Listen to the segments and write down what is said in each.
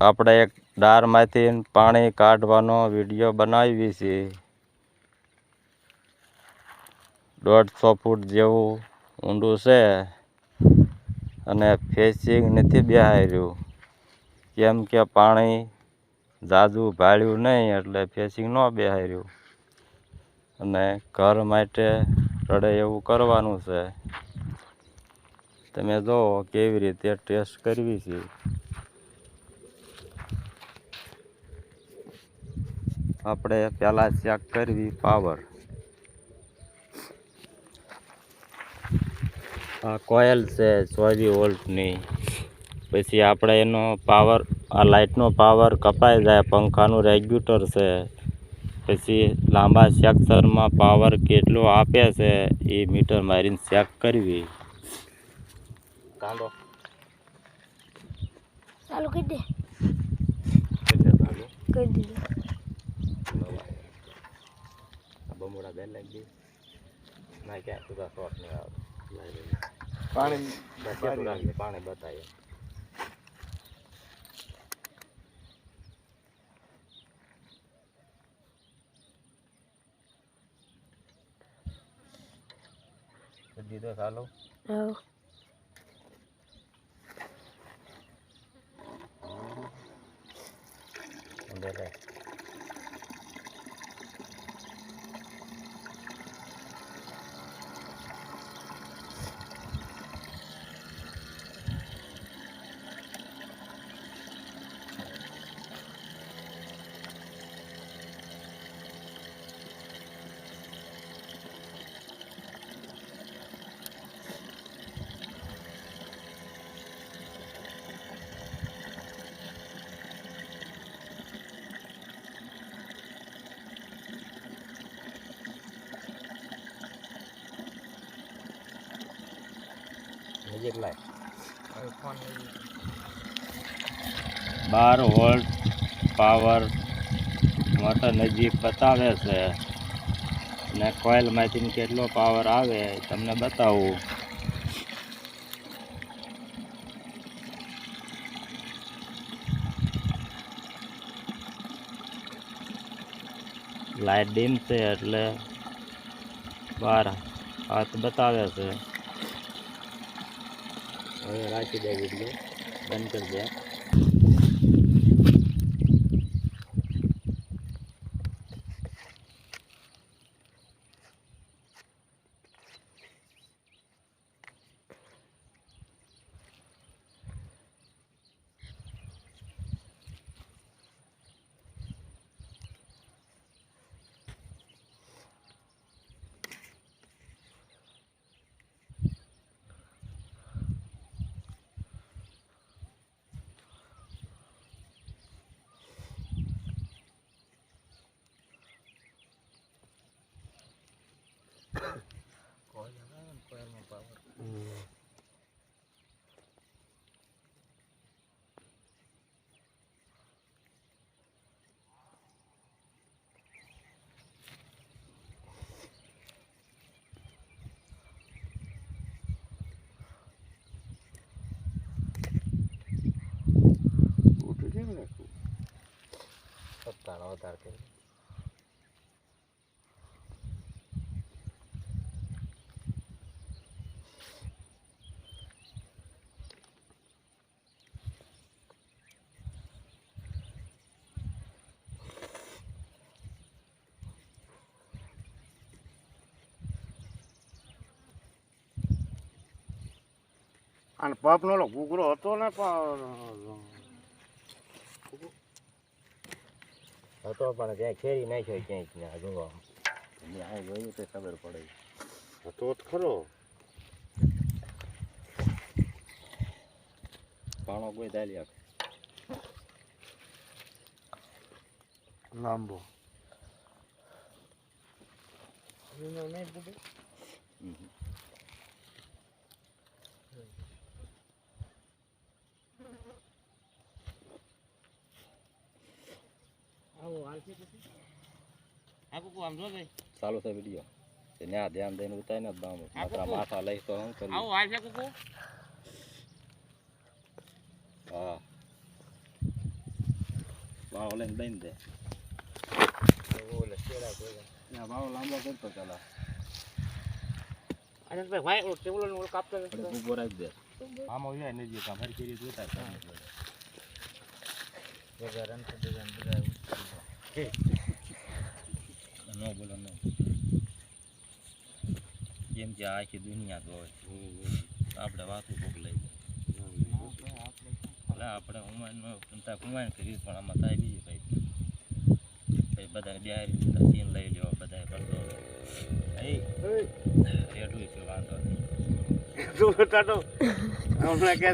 આપણે એક ડારમાંથી પાણી કાઢવાનો વીડિયો બનાવી છે. દોઢસો ફૂટ જેવું ઊંડું છે અને ફેસિંગ નથી રહ્યું કેમ કે પાણી જાજુ ભાળ્યું નહીં એટલે ફેસિંગ ન બેહાર્યું. અને ઘર માટે રડે એવું કરવાનું છે. તમે જુઓ કેવી રીતે ટેસ્ટ કરવી છે. આપણે પહેલાં ચેક કરવી પાવર આ કોયલ છે ચોવીસ વોલ્ટની. પછી આપણે એનો પાવર આ લાઇટનો પાવર કપાઈ જાય પંખાનું રેગ્યુલેટર છે. પછી લાંબા સેક્શનમાં પાવર કેટલો આપે છે એ મીટર મારીને ચેક કરવી. કાંદો ચાલુ કરી દે. કરી દીધું. બમોડા બેન લાગી ના ક્યાં સુધા શોટ નહીં આવે પાણી પાણી બતાવીએ દીધો ચાલો હા નજીક બાર વોલ્ટ પાવર મોટર નજીક બતાવે છે. ને કોઇલમાંથી કેટલો પાવર આવે તમને બતાવું. લાઇટ ડીમ છે એટલે બાર હાથ બતાવે છે. હવે રાખી દે વીડિયો બંધ કરી દે. અને પપનો ઓલો ઘૂઘરો હતો ને પણ હતો પણ ત્યાં ખેરી નાખ્યો ક્યાંય ને જોવા. ત્યાં જોયું તો ખબર પડે. હતો જ ખરો. પાણો કોઈ ચાલી આપે લાંબો ચાલુ છે વીડિયો ત્યાં ધ્યાન દઈને ઉતારી ને બામ માથા માથા લઈ તો હું કરું. હા. બાવ લઈને દઈને દે. ના ભાવ લાંબો કરતો ચાલા. આનંદભાઈ ભાઈ ઓલો ટેબલ ઓલો કાપતો ઊભો રાખી દે આમાં હોય નજીક કામ હરી કરી જોતા નો બોલો નો. જેમ કે આખી દુનિયા જોવે આપણે વાતું કોક લઈ એટલે આપણે હુમાયનો ચિંતા હુમાયન કરી પણ આમાં થાય બીજી ભાઈ ભાઈ બધા બિહારી બધા સીન લઈ લ્યો બધા કરતો એ રેડું છે વાંધો નહીં. હમણાં કે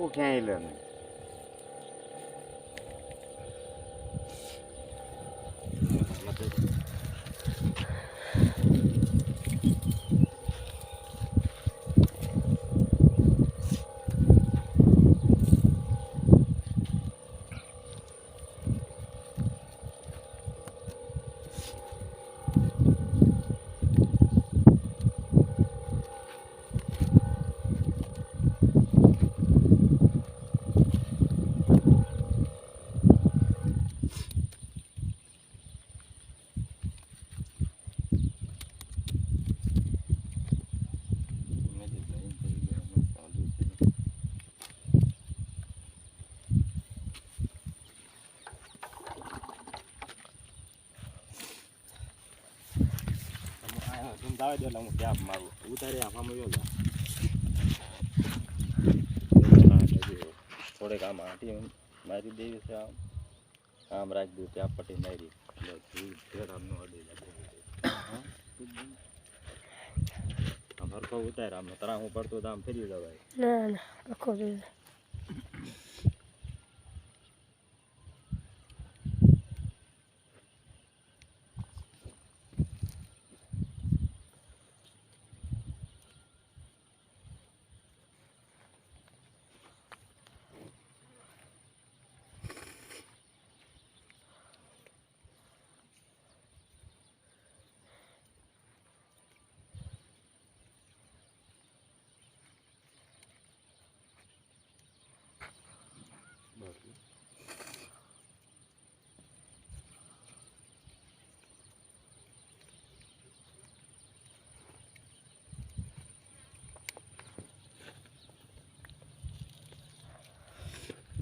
હે ધૂળ કુકુ દાવે દે એટલે હું ક્યાંક મારું ઉતારી આફામાં જા થોડેક આમ આંટી મારી દેવી છે આમ આમ રાખી દઉં ત્યાં પટી મારી એટલે ભેળ આમનો અડી આમ હરખો ઉતાર આમ તરા હું પડતો તો આમ ફરી જવાય ના ના આખો જોઈએ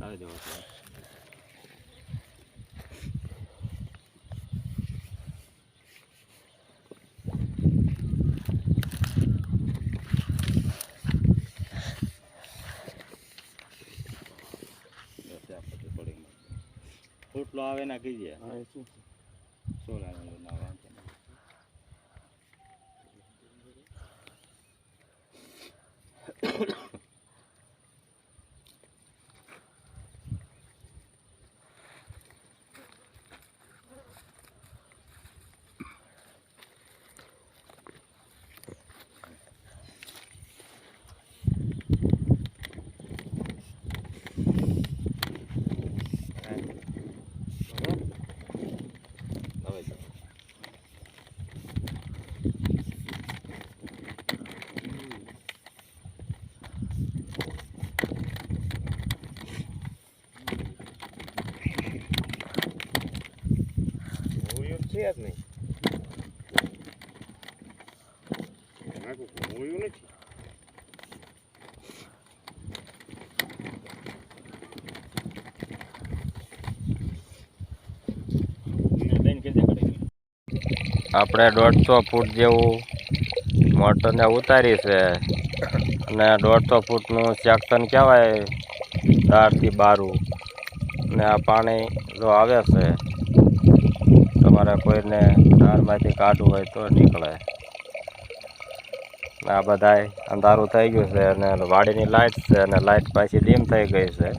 લાવી દેવો છે. ફૂટલો આવે ના કીજે હા એ શું છે? સોલા ના વાંચે હવે જો. મૂળિયું છે આપણે દોઢસો ફૂટ જેવું મોટરને ઉતારી છે. અને દોઢસો ફૂટનું સેક્શન કહેવાય ચારથી બારું. ને આ પાણી જો આવે છે તમારે કોઈને ધારમાંથી કાઢવું હોય તો નીકળે. આ બધાય અંધારું થઈ ગયું છે અને વાડીની લાઇટ છે અને લાઇટ પાછી ડીમ થઈ ગઈ છે.